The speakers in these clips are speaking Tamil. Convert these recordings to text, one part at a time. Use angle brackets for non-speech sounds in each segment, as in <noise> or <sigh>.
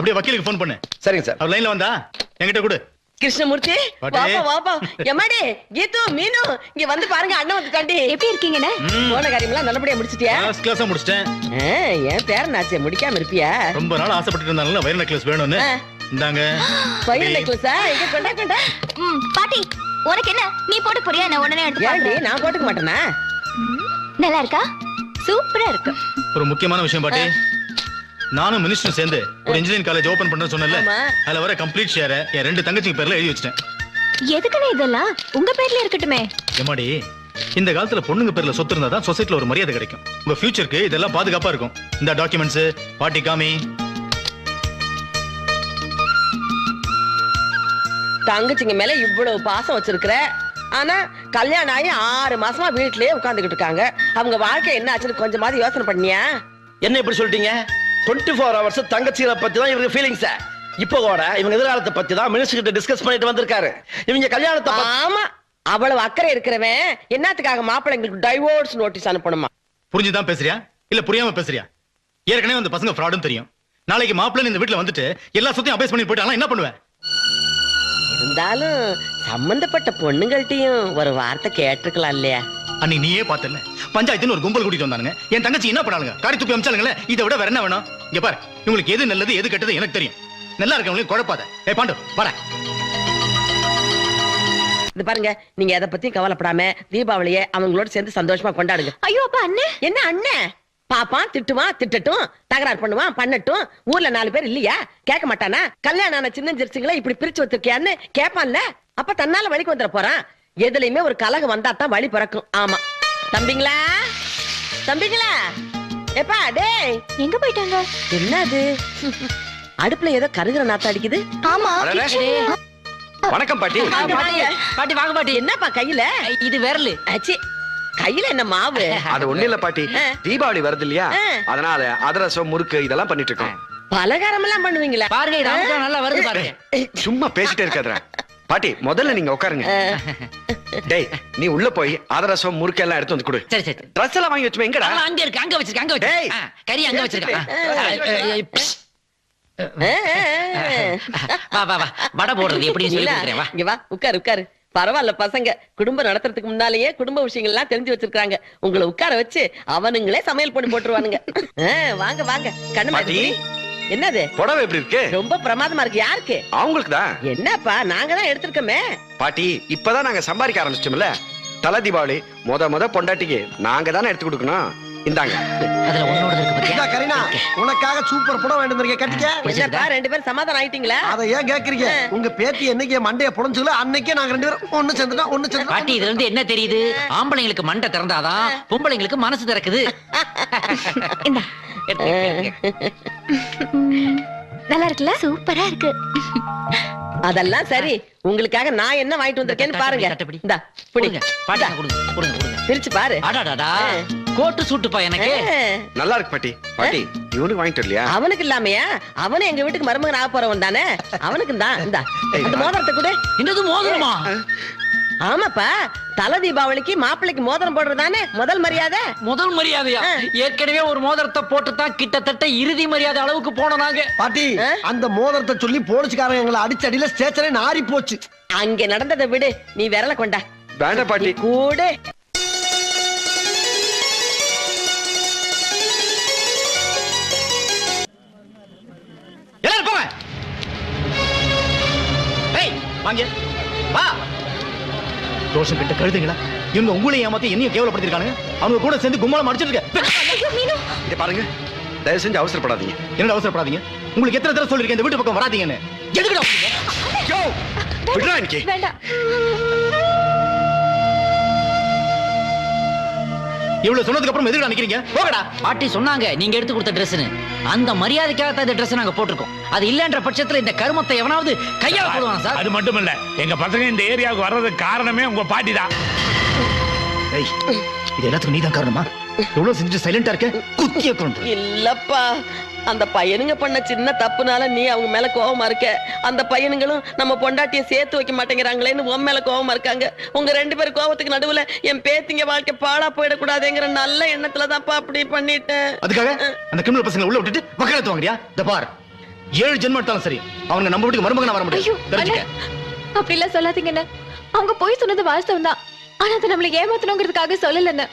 அப்படியே வக்கீலுக்கு ஃபோன் பண்ணு. சரிங்க சார். அவர் லைன்ல வந்தா என்கிட்ட கொடு. கிருஷ்ணமூர்த்தி. வாப்பா வாப்பா. எம்மாடி கீது மீனு இங்க வந்து பாருங்க அண்ணன் வந்துட்டாண்டி எப்படி இருக்கீங்கண்ணே? போன காரியம்லாம் நல்லபடியா முடிச்சிட்டியா? ஃபர்ஸ்ட் கிளாஸா முடிச்சிட்டேன். ஆ, என் பேரனாச்சே முடிக்காம இருப்பியா? ரொம்ப நாள் ஆசைப்பட்டு இருந்தாலும் வயிறு நெக்லஸ் வேணும்னு. இந்தாங்க. பயிர் நெக்லஸா இங்க கொண்டா கொண்டா. ம் பாட்டி உனக்கு என்ன? நீ போட்டு போறியா நான் உடனே எடுத்து பாக்குறேன். நான் போட்டுக்க மாட்டேனா? நல்லா இருக்கா? சூப்பரா இருக்கு. ஒரு முக்கியமான விஷயம் பாட்டி. நானும் மினிஸ்டர் சேர்ந்து ஒரு இன்ஜினியரிங் காலேஜ் ஓபன் பண்ண சொன்னேன்ல. ஆமா. அதுல வர கம்ப்ளீட் ஷேரை என் ரெண்டு தங்கச்சிங்க பேர்ல எழுதி வச்சிட்டேன். எதுக்குண்ணே இதெல்லாம்? உங்க பேர்ல இருக்கட்டுமே. எம்மாடி இந்த காலத்துல பொண்ணுங்க பேர்ல சொத்து இருந்தா தான் சொசைட்டில ஒரு மரியாதை கிடைக்கும். உங்க ஃபியூச்சருக்கு இதெல்லாம் பாதுகாப்பா இருக்கும். இந்த டாக்குமெண்ட்ஸ் பாட்டி காமி தங்கச்சிங்க மேல இவ்வளவு பாசம் வச்சிருக்கிற? ஆனா கல்யாணம் ஆகி ஆறு மாசமா வீட்லயே உட்கார்ந்துகிட்டு இருக்காங்க. அவங்க வாழ்க்கை என்ன ஆச்சுன்னு கொஞ்சமாவது யோசனை பண்ணியா? என்ன இப்படி சொல்லிட்டீங்க? டுவெண்ட்டி ஃபோர் ஹவர்ஸ் தங்கச்சிகளை பத்தி தான் இவருக்கு ஃபீலிங்ஸ் இப்போ கூட இவங்க எதிர்காலத்தை பத்தி தான் மினிஸ்டர் கிட்ட டிஸ்கஸ் பண்ணிட்டு வந்திருக்காரு. இவங்க கல்யாணத்தை பத்தி- ஆமா அவ்வளவு அக்கறை இருக்கிறவன் என்னத்துக்காக மாப்பிள்ளைங்களுக்கு டைவோர்ஸ் நோட்டீஸ் அனுப்பணுமா? புரிஞ்சுதான் பேசுறியா? இல்ல புரியாம பேசுறியா? ஏற்கனவே அந்த பசங்க ஃப்ராடும் தெரியும். நாளைக்கு மாப்பிள்ளை இந்த வீட்ல வந்துட்டு எல்லா சொத்தையும் அபேஸ் பண்ணி போயிட்டாலும் என்ன பண்ணுவேன் இருந்தாலும் சம்பந்தப்பட்ட பொண்ணுங்கள்ட்டயும் ஒரு வார்த்தை கேட்டிருக்கலாம் இல்லையா? அன்னைக்கு நீயே பார்த்தல பஞ்சாயத்துன்னு ஒரு கும்பல் கூட்டிட்டு வந்தானுங்க. என் தங்கச்சி என்ன பண்ணாலுங்க காரி துப்பி அமிச்சாலுங்களே இதை விட வேற என்ன வேணும்? இங்க பாரு இவங்களுக்கு எது நல்லது எது கெட்டது எனக்கு தெரியும். நல்லா இருக்கவங்களையும் குழப்பாத. ஏ பாண்டு வாடா. இது பாருங்க நீங்க எதை பத்தியும் கவலைப்படாம தீபாவளிய அவங்களோட சேர்ந்து சந்தோஷமா கொண்டாடுங்க. ஐயோ அப்பா அண்ணே. என்ன அண்ணன் பாப்பான் திட்டுவான் திட்டட்டும் தகராறு பண்ணுவான் பண்ணட்டும். ஊர்ல நாலு பேர் இல்லையா? கேட்க மாட்டானா? கல்யாணம் ஆன சின்ன இப்படி பிரிச்சு வச்சிருக்கியான்னு கேட்பான்ல. அப்ப தன்னால வழிக்கு வந்துட போறான். எதுலயுமே ஒரு கலகம் வந்தா தான் வழி பிறக்கும். ஆமா. தம்பிங்களா? தம்பிங்களா? எப்பா டேய். எங்க போயிட்டாங்க? என்னது? அடுப்புல ஏதோ கருகிற நாத்தம் அடிக்குது. ஆமா. வணக்கம் பாட்டி. வாங்க, பாட்டி வாங்க. பாட்டி வாங்க பாட்டி. என்னப்பா கையில? இது விரலு. அச்சி. கையில என்ன மாவு? <laughs> அது ஒண்ணு இல்ல பாட்டி. தீபாவளி வருது இல்லையா. அதனால அதிரசம் முறுக்கு இதெல்லாம் பண்ணிட்டு இருக்கோம். பலகாரம் எல்லாம் பண்ணுவீங்களா? பாருங்க நல்லா வருது பாருங்க. சும்மா பேசிட்டே இருக்காத <laughs> பாட்டி முதல்ல நீங்க உட்காருங்க டேய் நீ உள்ள போய் அதிரசம் முறுக்கு எல்லாம் எடுத்து வந்து கொடு. சரி சரி. ட்ரெஸ் எல்லாம் வாங்கி வச்சுமே எங்கடா? அங்க இருக்கு அங்க வச்சிருக்க அங்க ஆ, கறி அங்க வச்சிருக்க. வா வா வா. வடை போடுறது எப்படின்னு சொல்லி வா. இங்க வா உட்காரு உட்காரு. பரவாயில்ல பசங்க. குடும்பம் நடத்துறதுக்கு முன்னாலேயே குடும்ப விஷயங்கள் எல்லாம் தெரிஞ்சு வச்சிருக்காங்க உங்களை உட்கார வச்சு அவனுங்களே சமையல் பண்ணி போட்டுருவானுங்க. வாங்க வாங்க. கண்ணு. என்னது? புடவை எப்படி இருக்கு? ரொம்ப பிரமாதமா இருக்கு. யாருக்கு? அவங்களுக்கு தான் என்னப்பா நாங்க தான் எடுத்திருக்கோமே. பாட்டி இப்பதான் நாங்க சம்பாதிக்க ஆரம்பிச்சிட்டோம்ல. தலை தீபாவளி முத முத பொண்டாட்டிக்கு நாங்க தானே எடுத்து கொடுக்கணும்? இந்தாங்க. அதுல ஒன்னோட இருக்கு பாத்தியா? இந்தா கரீனா உனக்காக சூப்பர் புடம் வேண்டியது இருக்கே கட்டிக்க. என்னப்பா ரெண்டு பேரும் சமாதானம் ஆயிட்டீங்களா? அதை ஏன் கேக்குறீங்க? உங்க பேத்தி என்னைக்கு என் மண்டைய புடஞ்சுல அன்னைக்கே நாங்க ரெண்டு பேரும் ஒண்ணு சேர்ந்துட்டோம் ஒண்ணு சேர்ந்துட்டோம். பாட்டி இதுல இருந்து என்ன தெரியுது? ஆம்பளைங்களுக்கு மண்டை திறந்தாதான் பொம்பளைங்களுக்கு மனசு திறக்குது. நல்லா இருக்குல்ல? சூப்பரா இருக்கு. அதெல்லாம் சரி. உங்களுக்காக நான் என்ன வாங்கிட்டு வந்திருக்கேன்னு பாருங்க. தட்டுப்படி. இந்தா பிடி. கொடுங்க பாட்டி கொடுங்க கொடுங்க கொடுங்க. பிரிச்சு பாரு. அடாடாடா. கோட்டு சூட்டுப்பா எனக்கு. நல்லா இருக்கு பாட்டி. பாட்டி இவனுக்கு வாங்கிட்டு வரலையா? அவனுக்கு இல்லாமையா? அவனும் எங்க வீட்டுக்கு மருமகன் ஆக போறவன் தானே? அவனுக்கு தான் இந்த. மோதிரத்தை கொடு. என்னது மோதிரமா? ஆமாப்பா. தல தீபாவளிக்கு மாப்பிள்ளைக்கு மோதிரம் போடுறதானே முதல் மரியாதை. முதல் மரியாதையா? ஏற்கனவே ஒரு மோதிரத்தை போட்டு தான் கிட்டத்தட்ட இறுதி மரியாதை அளவுக்கு போனோம் நாங்க. பாட்டி அந்த மோதிரத்தை சொல்லி போலீஸ்காரங்க எங்களை அடிச்ச அடியில ஸ்டேஷனே நாரி போச்சு. அங்க நடந்ததை விடு. நீ விரல கொண்டா. வேண்டாம் பாட்டி. கூடு. தோஷம் கிட்ட கழுதுங்களா இவங்க உங்களையும் ஏமாத்தி என்னையும் கேவலப்படுத்திருக்கானுங்க. அவங்க கூட சேர்ந்து கும்பலம் அடிச்சிட்டு இருக்க. இதை பாருங்க. தயவு செஞ்சு அவசரப்படாதீங்க. என்னடா அவசரப்படாதீங்க? உங்களுக்கு எத்தனை தடவை சொல்லிருக்கேன் இந்த வீட்டு பக்கம் வராதீங்கன்னு. எதுக்குடா விடுறா வேண்டாம். இவ்வளவு சொன்னதுக்கு அப்புறம் எதுக்குடா நிக்கிறீங்க? போகடா பாட்டி சொன்னாங்க நீங்க எடுத்து கொடுத்த ட்ரெஸ்னு அந்த மரியாதைக்காக தான் இந்த ட்ரெஸ் நாங்க போட்டிருக்கோம். அது இல்லன்ற பட்சத்துல இந்த கருமத்தை எவனாவது கையால போடுவான் சார்? அது மட்டும் இல்ல எங்க பசங்க இந்த ஏரியாவுக்கு வர்றதுக்கு காரணமே உங்க பாட்டி தான். இது எல்லாத்துக்கும் நீதான் காரணமா? எவ்வளவு செஞ்சு சைலண்டா இருக்க குத்திய கொண்டு இல்லப்பா அந்த பையனுங்க பண்ண சின்ன தப்புனால நீ அவங்க மேல கோவமா இருக்க. அந்த பையனுங்களும் நம்ம பொண்டாட்டிய சேர்த்து வைக்க மாட்டேங்கிறாங்களேன்னு உன் மேல கோவமா இருக்காங்க. உங்க ரெண்டு பேரும் கோவத்துக்கு நடுவுல என் பேத்திங்க வாழ்க்கை பாழா போயிடக்கூடாதுங்கிற நல்ல எண்ணத்துல தான்ப்பா அப்படி பண்ணிட்டேன். அதுக்காக அந்த கிரிமினல் பசங்களை உள்ள விட்டுட்டு வக்காலத்து வாங்குறியா? இந்த பார். ஏழு ஜென்மம் எடுத்தாலும் சரி அவங்க நம்ம வீட்டுக்கு மருமகனா வர முடியும் அப்படி எல்லாம் சொல்லாதீங்கண்ணே அவங்க போய் சொன்னது வாஸ்தவம் தான் ஆனா அதை நம்மள ஏமாத்தணுங்கிறதுக்காக சொல்லலன்னு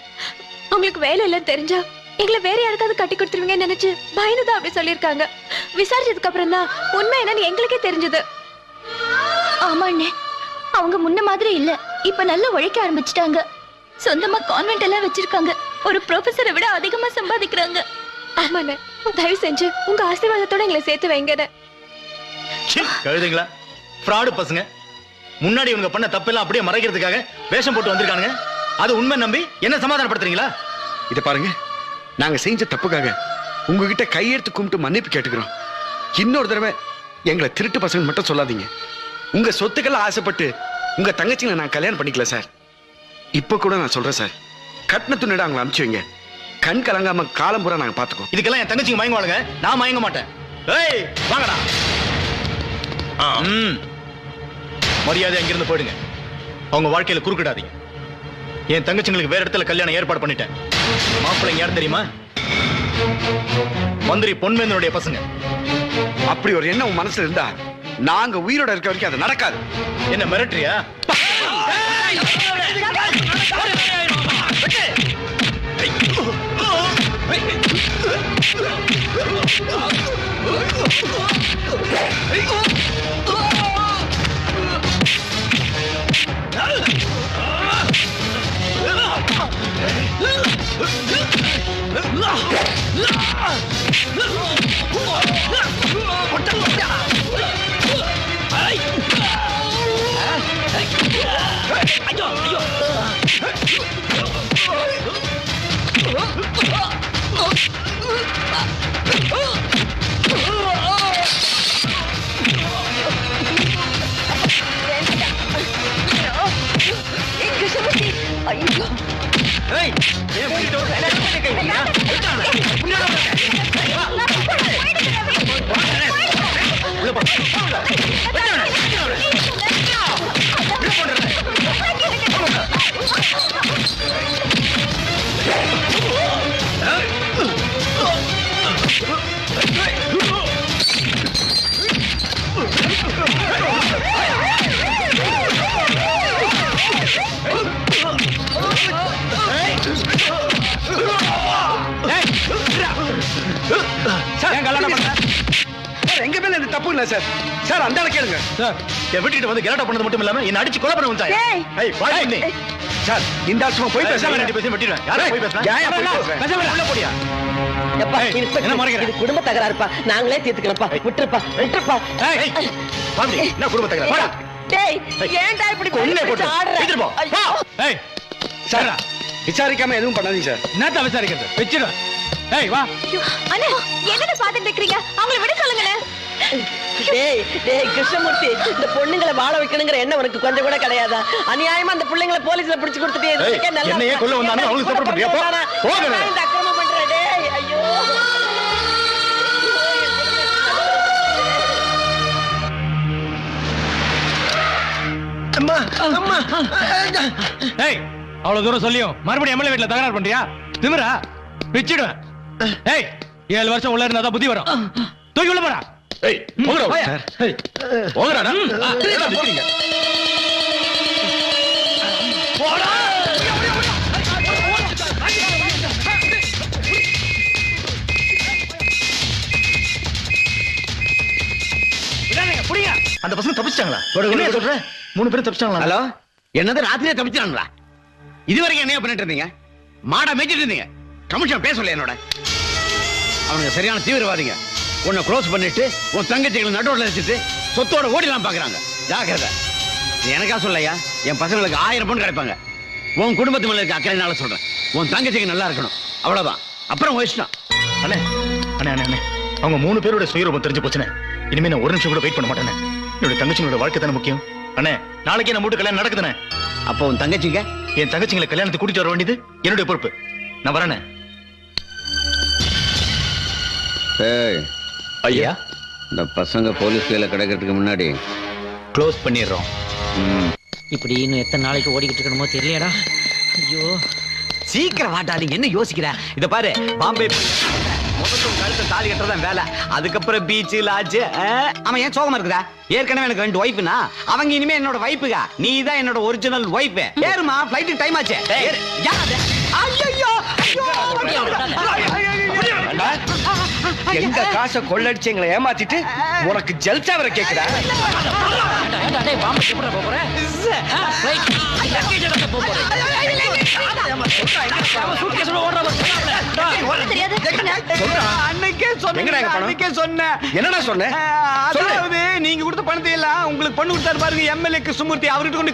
அவங்களுக்கு வேலை இல்லைன்னு தெரிஞ்சா எங்களை வேற யாருக்காவது கட்டி கொடுத்துருவீங்கன்னு நினைச்சு பயந்துதான் அப்படி சொல்லியிருக்காங்க. விசாரிச்சதுக்கு அப்புறம் தான் உண்மை என்னன்னு எங்களுக்கே தெரிஞ்சது. ஆமா அண்ணே. அவங்க முன்ன மாதிரி இல்ல. இப்ப நல்லா உழைக்க ஆரம்பிச்சிட்டாங்க. சொந்தமா கான்வென்ட் எல்லாம் வச்சிருக்காங்க. ஒரு ப்ரொஃபஸரை விட அதிகமா சம்பாதிக்கிறாங்க. ஆமாண்ணே தயவு செஞ்சு உங்க ஆசீர்வாதத்தோட எங்களை சேர்த்து வைங்கண்ணே. சீ, கழுதைங்களா. ஃப்ராடு பசங்க. முன்னாடி இவங்க பண்ண தப்பெல்லாம் அப்படியே மறைக்கிறதுக்காக வேஷம் போட்டு வந்திருக்கானுங்க. அது உண்மை நம்பி என்ன சமாதானப்படுத்துறீங்களா? இத பாருங்க. நாங்க செஞ்ச தப்புக்காக உங்ககிட்ட கையெடுத்து கும்பிட்டு மன்னிப்பு கேட்டுக்கிறோம். இன்னொரு தடவை எங்களை திருட்டு பசங்க மட்டும் சொல்லாதீங்க. உங்க சொத்துக்கெல்லாம் ஆசைப்பட்டு உங்க தங்கச்சிங்களை நான் கல்யாணம் பண்ணிக்கல சார். இப்ப கூட நான் சொல்றேன் சார். கட்டின துணிட அவங்களை அனுப்பிச்சு வைங்க. கண் கலங்காம காலம் பூரா நாங்க பாத்துக்கோம் இதுக்கெல்லாம் என் தங்கச்சிங்க மயங்குவாளுங்க. நான் மயங்க மாட்டேன். ஏய் வாங்கடா. ம். மரியாதை அங்கிருந்து போயிடுங்க. அவங்க வாழ்க்கையில குறுக்கிடாதீங்க. என் தங்கச்சிங்களுக்கு வேற இடத்துல கல்யாணம் ஏற்பாடு பண்ணிட்டேன். மாப்பிள்ளைங்க யார் தெரியுமா? மந்திரி பொன்வேந்தனுடைய பசங்க. அப்படி ஒரு எண்ணம் உன் மனசுல இருந்தா நாங்க உயிரோட இருக்க வரைக்கும் அது நடக்காது. என்ன மிரட்டுறியா? ஏய், மேல இந்த தப்பு இல்ல சார். சார் அந்த ஆளை கேளுங்க. சார், என் வீட்டுக்கிட்ட வந்து கலாட்டா பண்ணது மட்டும் இல்லாம என்ன அடிச்சு கொலை பண்ண வந்தாங்க ஏய். வாய் பண்ணி சார் இந்த ஆள் சும்மா போய் பேசாம ரெண்டு பேசையும் வெட்டிடுவேன் யாரை போய் பேசுறேன் ஏன் போய் பேசுறேன்? பேசாம உள்ள போடியா? எப்பா, ஏய், இன்ஸ்பெக்டர், என்ன மறைக்கிற? இது குடும்ப தகராறுப்பா நாங்களே தீர்த்துக்கிறோம்ப்பா விட்டுருப்பா. விட்டுருப்பா. ஏய். வாந்தி என்ன குடும்ப தகராறு? போடா டேய் ஏய், ஏன்டா இப்படி கொன்னே பிடிச்சு போட்டு ஆடுற? எடுத்துட்டு போ. ஐயோ. ஏய். சார் விசாரிக்காம எதுவும் பண்ணாதீங்க சார். என்னத்த விசாரிக்கிறது? வச்சிடுவேன் ஏய் வா. அண்ணா என்னன்னு பாத்துட்டு இருக்கீங்க அவங்கள விட சொல்லுங்களே டேய் டேய் கிருஷ்ணமூர்த்தி இந்த பொண்ணுங்களை வாழ வைக்கணுங்கிற எண்ணம் உனக்கு கொஞ்சம் கூட கிடையாதா? அநியாயமா அந்த பிள்ளைங்களை போலீஸ்ல பிடிச்சு கொடுத்துட்டு என்னையே கொல்ல வந்தானே, அவங்களுக்கு support பண்றியா? போ. போங்க. ஏன்டா இந்த அக்கிரமம் பண்ற டேய் ஐயோ. அம்மா அம்மா. ஏய் அவ்வளவு தூரம் சொல்லியும் மறுபடியும் எம்எல்ஏ வீட்ல தகராறு பண்றியா? திமிரா பிச்சிடுவேன். ஏய் ஏழு வருஷம் உள்ள இருந்தா புத்தி வரும். தூக்கி உள்ள போடா. ஏய் போங்கடா. சார். ஏய் போங்கடா என்னடா நிக்கிறீங்க? அந்த பசங்க தப்பிச்சிட்டாங்களா? என்ன சொல்ற? மூணு பேரும் தப்பிச்சிட்டாங்களா? ஹலோ? என்னது ராத்திரியே தப்பிச்சானுங்களா இது வரைக்கும் என்ன பண்ணிட்டு இருந்தீங்க? மாடா மேய்ச்சிட்டு இருந்தீங்க? கமிஷன் பேசல என்னோட. அவனுங்க சரியான தீவிரவாதிங்க. உன்னை க்ளோஸ் பண்ணிட்டு உன் தங்கச்சிகளை நடுவில் வச்சுட்டு சொத்தோட ஓடிலாம் பாக்குறாங்க. ஜாக்கிரதை. நீ எனக்கா சொல்லையா என் பசங்களுக்கு ஆயிரம் பொண்ணு கிடைப்பாங்க. உன் குடும்பத்து மேல இருக்க அக்கறையினால சொல்றேன். உன் தங்கச்சிக்கு நல்லா இருக்கணும். அவ்வளவுதான். அப்புறம் இஷ்டம் அண்ணே அண்ணே அண்ணே அண்ணே. அவங்க மூணு பேரோட சுயரூபம் தெரிஞ்சு போச்சுனே இனிமே நான் ஒரு நிமிஷம் கூட வெயிட் பண்ண மாட்டேனே என்னோட தங்கச்சிங்களோட வாழ்க்கை தானே முக்கியம்? அண்ணே நாளைக்கே நம்ம வீட்டு கல்யாணம் நடக்குதுண்ணே. அப்போ உன் தங்கச்சிங்க? என் தங்கச்சிங்களை கல்யாணத்துக்கு கூட்டிட்டு வர வேண்டியது என்னுடைய பொறுப்பு. நான் வரேனே ஏய் ஐயா. இந்த பசங்க போலீஸ் கையில கிடைக்கிறதுக்கு முன்னாடி. க்ளோஸ் பண்ணிடுறோம். இப்படி இன்னும் எத்தனை நாளைக்கு ஓடிக்கிட்டு இருக்கணுமோ தெரியலையடா. ஐயோ. சீக்கிரம் வாட்டா நீங்க என்ன யோசிக்கிற? இத பாரு பாம்பே உன் கழுத்தை தாலி கட்டுறதான் வேலை. அதுக்கப்புறம் பீச் லாட்ஜ் அவன் ஏன் சோகமா இருக்குதா? ஏற்கனவே எனக்கு ரெண்டு ஒய்ஃப்னா அவங்க இனிமே என்னோட வைஃபுகா நீ தான் என்னோட ஒரிஜினல் ஒய்ஃப் ஏறுமா ஃபிளைட் டைம் ஆச்சு. ஐயோ. எங்க காசை கொள்ளடிச்சு எங்களை ஏமாத்திட்டு உனக்கு ஜல்சா வர கேக்குதா? என்னடா சொன்ன நீங்க கொடுத்த பணத்தை எல்லாம் உங்களுக்கு பண்ணு கொடுத்தாரு பாருங்க எம்எல்ஏ கிருஷ்ணமூர்த்தி அவர்கிட்ட கொண்டு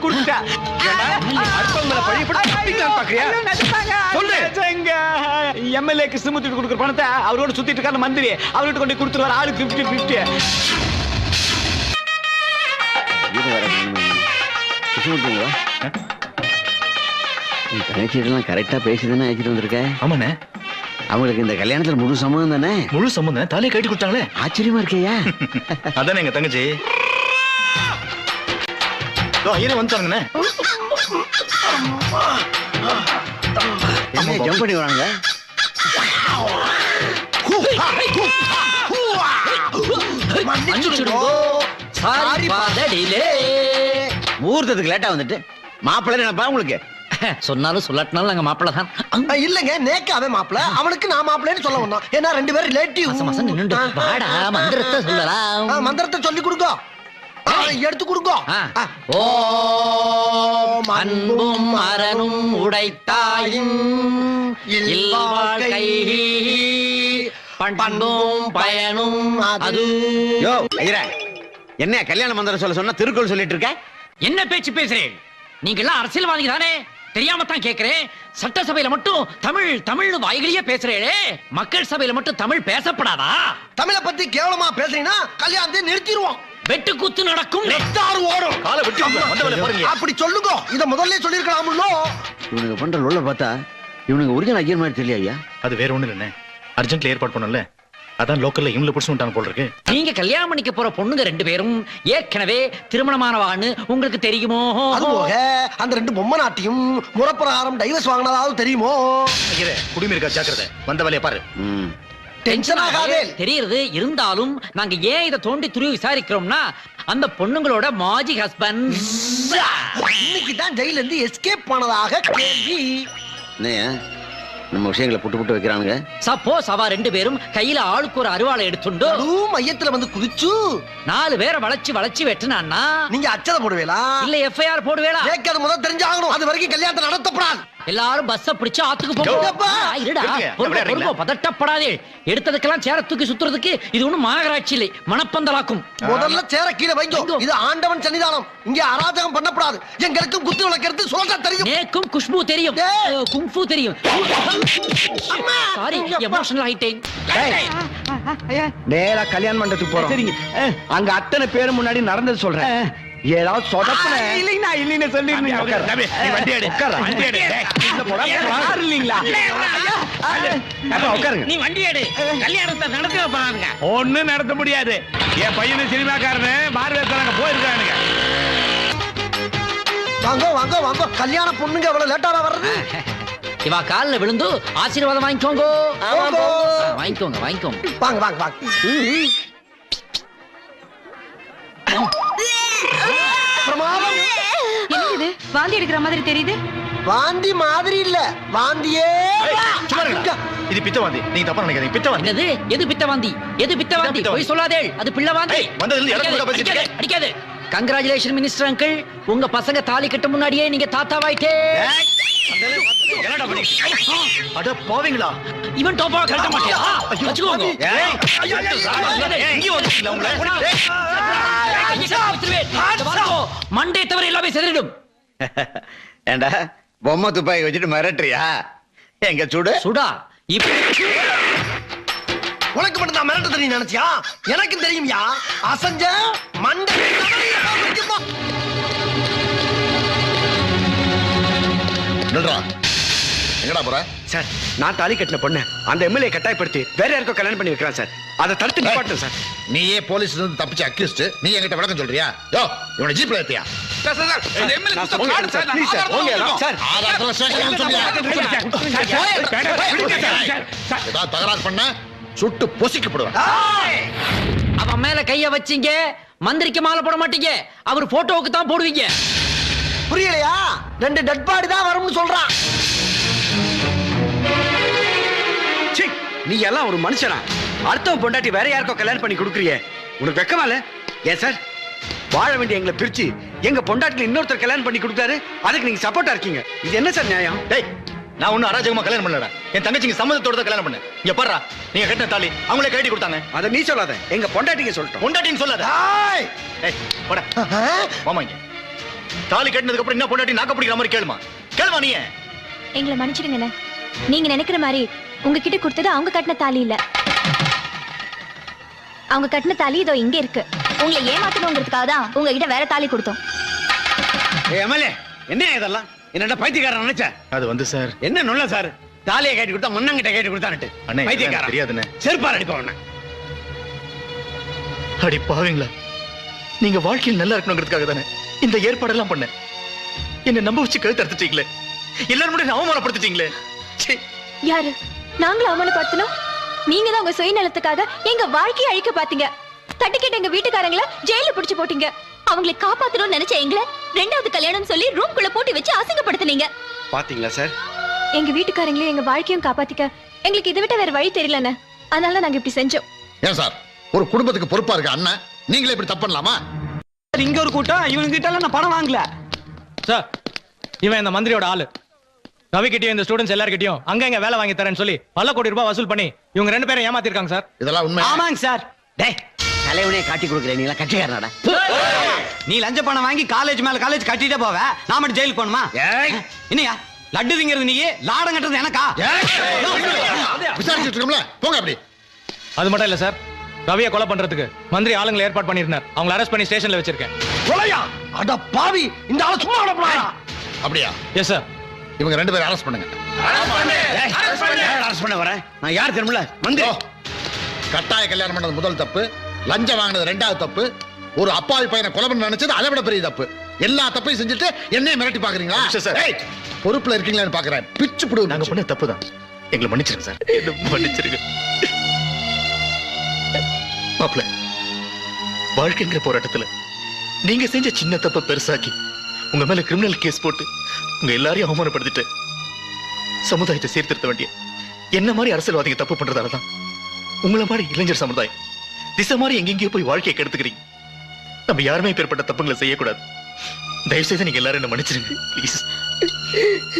தப்பிக்கலாம்னு பாக்குறியா? சொல்லு. எம்எல்ஏ கிருஷ்ணமூர்த்தி கொடுக்குற பணத்தை அவரோட சுத்திட்டு இருக்காரு மந்திரி. அவர்கிட்ட கொண்டு கொடுத்துருவாரு. ஆளு பிப்டி பிப்டி கிருஷ்ணமூர்த்திங்களா தங்கச்சிட்டெல்லாம் கரெக்டா பேசிதானே அழைச்சிட்டு வந்திருக்க? ஆமாண்ணே. அவங்களுக்கு இந்த கல்யாணத்துல முழு சம்மதம் தானே? முழு சம்பந்தம் தாலியை கட்டி கொடுத்தாங்களே. ஆச்சரியமா இருக்கையா? அதானே எங்க தங்கச்சி. ஐயரே வந்துட்டாங்கண்ணே ஜம்ப் பண்ணி வராங்க? மன்னிச்சிடுங்கோ. சாரி பாதடிலே. முகூர்த்தத்துக்கு லேட்டா வந்துட்டு. மாப்பிள்ளை நினைப்பா உங்களுக்கு? சொன்னாலும் சொல்லாட்டினாலும் நாங்க மாப்பிள்ள தான். இல்லங்க நேக்காவே மாப்பிள அவனுக்கு நான் மாப்பிள்ளைன்னு சொல்ல வந்தோம். ஏன்னா ரெண்டு பேரும் ரிலேட்டிவ் மாசம் நின்னுண்டு. வாடா மந்திரத்தை சொல்லலாம். மந்திரத்தை சொல்லி கொடுங்க எடுத்து கொடுங்க. ஓம் அன்பும் அரணும் உடைத்தாயும் இல்வாழ்க்கை பண்பும் பயனும் அது. யோ ஐயரே என்ன கல்யாண மந்திரம் சொல்ல சொன்னா திருக்குறள் சொல்லிட்டு இருக்க? என்ன பேச்சு பேசுறேன்? நீங்க எல்லாம் அரசியல்வாதிங்க தானே? தெரியாம தான் கேக்குறேன். சட்டசபையில மட்டும் தமிழ் தமிழ் வாய்களையே பேசுறேளே மக்கள் சபையில மட்டும் தமிழ் பேசப்படாதா? தமிழை பத்தி கேவலமா பேசுறீங்கன்னா கல்யாணத்தை நிறுத்திடுவோம். வெட்டு குத்து நடக்கும். ரத்தார் ஓடும். காலை வெட்டி வந்தவளை பாருங்க. அப்படி சொல்லுங்க. இத முதல்ல சொல்லிருக்கலாம்ல இவனுக்கு பண்ற லொல்ல பார்த்தா இவனுக்கு ஒரிஜினல் ஐயர் மாதிரி தெரியல ஐயா அது வேற ஒண்ணு இல்லைண்ணே. அர்ஜென்ட்ல ஏற்பாடு பண்ணல அதான் லோக்கல்ல இவங்களை பிடிச்சு விட்டாங்க போல இருக்கு நீங்க கல்யாணம் பண்ணிக்க போற பொண்ணுங்க ரெண்டு பேரும் ஏற்கனவே திருமணமானவான்னு உங்களுக்கு தெரியுமோ? அது போக அந்த ரெண்டு பொம்மை நாட்டியும் முறப்பிரகாரம் டைவர்ஸ் வாங்கினதாவது தெரியுமோ? குடிமை இருக்கா ஜாக்கிரதை. வந்த வேலையை பாரு. டென்ஷன் ஆகாதே. தெரியுது இருந்தாலும் நாங்க ஏன் இதை தோண்டி துருவி விசாரிக்கிறோம்னா அந்த பொண்ணுங்களோட மாஜி ஹஸ்பண்ட் இன்னைக்கு தான் ஜெயில இருந்து எஸ்கேப் பண்ணதாக கேள்வி. நம்ம விஷயங்களை புட்டு புட்டு வைக்கிறானுங்க. சப்போஸ் அவ ரெண்டு பேரும் கையில ஆளுக்கு ஒரு அருவாளை எடுத்துண்டு. மையத்துல வந்து குதிச்சு. நாலு பேரை வளைச்சு வளைச்சு வெட்டுனான்னா நீங்க அச்சதை போடுவேலா இல்ல எஃப்ஐஆர் போடுவேளா? ஏக்கு அது முதல் தெரிஞ்சாகணும். அது வரைக்கும் கல்யாணத்தை நடத்தப்படாது. எல்லாரும் பஸ்ஸ பிடிச்சு ஆத்துக்கு யோ, போங்க அப்பா. ஆ, இருடா. இருங்க, பொறுங்க, விளையாடுறீங்களா? பொறுங்க, பதட்டப்படாதே. எடுத்ததுக்கெல்லாம் சேர தூக்கி சுத்துறதுக்கு இது ஒண்ணும் மாநகராட்சி இல்லை மணப்பந்தலாக்கும் முதல்ல சேர கீழே வைங்கோ. இது ஆண்டவன் சன்னிதானம். இங்க அராஜகம் பண்ணப்படாது. எங்களுக்கும் குத்து விளக்கிறது சொல்ல தெரியும். நேக்கும் குஷ்பு தெரியும். குங்ஃபு தெரியும். அம்மா. சாரி எமோஷனல் ஆயிட்டேன். நேரா கல்யாண மண்டபத்துக்கு போறோம். சரிங்க. அங்க அத்தனை பேர் முன்னாடி நடந்தது சொல்றேன். ஏதாவது சொதப்புன. இல்லைங்கண்ணா இல்லைன்னு சொல்லிருந்தீங்க தம்பி, நீ வண்டி எடு. வண்டி எடு. உள்ள போடா. யாரு? இல்லைங்களா அப்பா, உட்காருங்க. நீ வண்டி எடு. கல்யாணத்தை நடத்தி வைப்பாங்க ஒண்ணும் நடத்த முடியாது. என் பையனு சினிமாக்காரனு மார்வேத்தனாங்க போயிருக்கானுங்க. வாங்கோ வாங்கோ வாங்கோ. கல்யாண பொண்ணுங்க எவ்வளவு லேட்டாரா வர்றது? <laughs> இவா கால்ல விழுந்து ஆசீர்வாதம் வாங்கிக்கோங்க. வாங்கிக்கோங்க வாங்கிக்கோங்க. வாங்க வாங்க வாங்க. வாந்தி எடுக்கிற மாதிரி தெரியுது? வாந்தி மாதிரி இல்ல. வாந்தியே. இது பித்தவாந்தி நீங்க தப்பா நினைக்காதீங்க. பித்தவாந்தி என்னது? எது பித்தவாந்தி எது பித்தவாந்தி பித்தவாந்தி? போய் சொல்லாதே அது பிள்ளவாந்தி ஏய், வந்ததுல கூட அடிக்காது, கங்கராச்சுலேஷன் மினிஸ்டர் அங்கிள் உங்க பசங்க தாலி கட்ட முன்னாடியே நீங்க தாத்தாவாயிட்டே அட பாவீங்களா? இவன் டோப்பா கட்ட மாட்டியா? வச்சுக்கோங்க? மண்டே தவிர எல்லாமே செதறிடும். ஏண்டா பொம்மை துப்பாக்கி வச்சுட்டு மிரட்டுறியா? எங்க சுடு? சுடா. இப்ப உனக்கு மட்டும் தான் மிரட்ட தெரியும் நினைச்சியா? எனக்கும் தெரியும்யா அசஞ்ச மண்டை எங்கடா போற? சார் நான் தாலி கட்டின பொண்ணு அந்த எம்எல்ஏ கட்டாயப்படுத்தி வேற யாருக்கோ கல்யாணம் பண்ணி வைக்கிறான் சார். அதை தடுத்து நிப்பாட்டும் சார். நீயே போலீஸ்ல இருந்து தப்பிச்சு அக்யூஸ்ட் நீ என்கிட்ட விளக்கம் சொல்றியா? யோ இவனை ஜீப்ல ஏத்தியா? நான் சொல்றேன் சார், please சார், போங்க, சார். ஆதாரத்துல ஸ்டேஷன் சொல்லியா ஏதாவது தகராறு பண்ண சுட்டு பொசிக்கப்படுவேன் அவன் மேல கைய வச்சீங்க மந்திரிக்கு மாலை போட மாட்டீங்க. அவர் போட்டோவுக்கு தான் போடுவீங்க. புரியலையா? ரெண்டு டெட் பாடி தான் வரும்னு சொல்றான். நீ எல்லாம் ஒரு மனுஷனா? அடுத்தவன் பொண்டாட்டி வேற யாருக்கோ கல்யாணம் பண்ணி கொடுக்குறியே. உனக்கு வெக்கமா இல்ல? ஏன் சார்? வாழ வேண்டிய எங்களை பிரிச்சு எங்க பொண்டாட்டில இன்னொருத்தர் கல்யாணம் பண்ணி கொடுத்தாரு. அதுக்கு நீங்க சப்போர்ட்டா இருக்கீங்க. இது என்ன சார் நியாயம்? டேய் நான் ஒன்னும் அராஜகமா கல்யாணம் பண்ணலடா. என் தங்கச்சிங்க சம்மதத்தோட தான் கல்யாணம் பண்ணேன். இங்க பாருடா நீங்க கட்டின தாலி அவங்களே கட்டி கொடுத்தாங்க. அதை நீ சொல்லாத. எங்க பொண்டாட்டிங்க சொல்லிட்டோம். பொண்டாட்டின்னு சொல்லாத. ஏய்! டேய் போடா. மாமா இங்க. தாலி கட்டினதுக்கு அப்புறம் என்ன பொண்டாட்டி நாக்க பிடிக்கிற மாதிரி கேளுமா. கேளுமா நீ எங்களை மன்னிச்சிடுங்கண்ணே. நீங்க நினைக்கிற மாதிரி உங்ககிட்ட கொடுத்தது அவங்க கட்டின தாலி இல்ல. அவங்க கட்டின தாலி இதோ இங்க இருக்கு. உங்களை ஏமாத்தணுங்கிறதுக்காக தான் உங்ககிட்ட வேற தாலி கொடுத்தோம். எம்எல்ஏ என்ன இதெல்லாம்? என்னடா பைத்தியக்காரன் நினைச்ச? அது வந்து சார். என்ன நொல்ல சார்? தாலியை கட்டி கொடுத்தா மண்ணங்கிட்ட கட்டி கொடுத்தான்ட்டு அண்ணே, பைத்தியக்காரன். தெரியாதுண்ணே. செருப்பார் அடிப்பவன அடி பாவீங்களா. நீங்க வாழ்க்கையில் நல்லா இருக்கணுங்கிறதுக்காக தானே இந்த ஏற்பாடெல்லாம் பண்ணேன். என்ன நம்ப வச்சு கழுத்து அறுத்துட்டீங்களே. எல்லாரும் முன்னாடி அவமானப்படுத்திட்டீங்களே. ச்சீ. யாரு? நாங்களும் அவமானப்படுத்தணும்? நீங்க தான் உங்க சுயநலத்துக்காக எங்க வாழ்க்கையை அழிக்க பாத்தீங்க தட்டி கேட்ட எங்க வீட்டுக்காரங்கள ஜெயில பிடிச்சு போட்டீங்க. அவங்களை காப்பாத்தணும்னு நினைச்ச எங்களை ரெண்டாவது கல்யாணம் சொல்லி ரூம்குள்ள போட்டு வச்சு அசிங்கப்படுத்துனீங்க. பாத்தீங்களா சார் எங்க வீட்டுக்காரங்களையும் எங்க வாழ்க்கையும் காப்பாத்திக்க எங்களுக்கு இதை விட்ட வேற வழி தெரியலண்ணே. அதனால நாங்க இப்படி செஞ்சோம். ஏன் சார்? ஒரு குடும்பத்துக்கு பொறுப்பா இருக்க அண்ணன் நீங்களே இப்படி தப்பு பண்ணலாமா? இங்க ஒரு கூட்டம் இவங்க கிட்ட எல்லாம் நான் பணம் வாங்கல. சார் இவன் இந்த மந்திரியோட ஆளு. ரவி கிட்டயும் இந்த ஸ்டூடெண்ட்ஸ் எல்லார்கிட்டயும் அங்க இங்க வேலை வாங்கி தரேன்னு சொல்லி பல கோடி ரூபாய் வசூல் பண்ணி இவங்க ரெண்டு பேரும் ஏமாத்திருக்காங்க சார். இதெல்லாம் உண்மை ஆமாங்க சார். டேய் தலைவனே காட்டி கொடுக்குறேன். நீங்களா கட்சிக்காரனாடா. நீ லஞ்ச பணம் வாங்கி காலேஜ் மேல காலேஜ் கட்டிட்டே போவ. நான் மட்டும் ஜெயிலுக்கு போகணுமா? என்னையா? லட்டு திங்கிறது நீ லாடம் கட்டுறது எனக்கா? விசாரிச்சுட்டு இருக்கோம்ல. போங்க அப்படி. அது மட்டும் இல்ல சார். ரவியை கொலை பண்றதுக்கு மந்திரி ஆளுங்களை ஏற்பாடு பண்ணிருந்தார் அவங்களை அரெஸ்ட் பண்ணி ஸ்டேஷன்ல வச்சிருக்கேன். கொலையா? அட பாவி இந்த ஆள சும்மா விடப்படாதா அப்படியா? எஸ் சார் இவங்க ரெண்டு பேரும் அரெஸ்ட் பண்ணுங்க. அரசு பண்ண. வரேன் நான் யார் தெரியுமில்ல? ஓ, கட்டாய கல்யாணம் பண்ணது முதல் தப்பு. லஞ்சம் வாங்கினது ரெண்டாவது தப்பு. ஒரு அப்பாவி பையனை கொலை பண்ண நினைச்சது அதை விட பெரிய தப்பு. எல்லா தப்பையும் செஞ்சுட்டு என்னைய மிரட்டி பாக்குறீங்களா ஏய், பொறுப்புல இருக்கீங்களான்னு பாக்குறேன் பிச்சு புடு. நாங்க பண்ண தப்பு தான் எங்களை மன்னிச்சிருங்க சார். மன்னிச்சிருங்க. மாப்பிள்ள வாழ்க்கைங்கிற போராட்டத்துல நீங்க செஞ்ச சின்ன தப்ப பெருசாக்கி உங்க மேல கிரிமினல் கேஸ் போட்டு உங்க எல்லாரையும் அவமானப்படுத்திட்டு சமுதாயத்தை சீர்திருத்த வேண்டிய என்ன மாதிரி அரசியல்வாதிங்க தப்பு பண்றதாலதான் உங்களை மாதிரி இளைஞர் சமுதாயம் திசை மாதிரி எங்கெங்கேயோ போய் வாழ்க்கையை கெடுத்துக்கிறீங்க. நம்ம யாருமே இப்பேற்பட்ட தப்புங்களை செய்யக்கூடாது. தயவு செய்து நீங்க எல்லாரும் என்ன மன்னிச்சிருங்க ப்ளீஸ்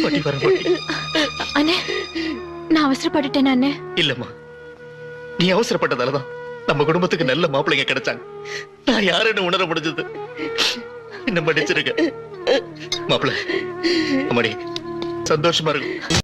பாட்டி வர மாட்டி அண்ணே நான் அவசரப்பட்டுட்டேன் அண்ணே. இல்லம்மா. நீ அவசரப்பட்டதாலதான் நம்ம குடும்பத்துக்கு நல்ல மாப்பிள்ளைங்க கிடைச்சாங்க. நான் யாருன்னு உணர முடிஞ்சது? என்ன மன்னிச்சிருங்க. மாப்பிள்ளை அம்மாடி சந்தோஷமா இருக்கு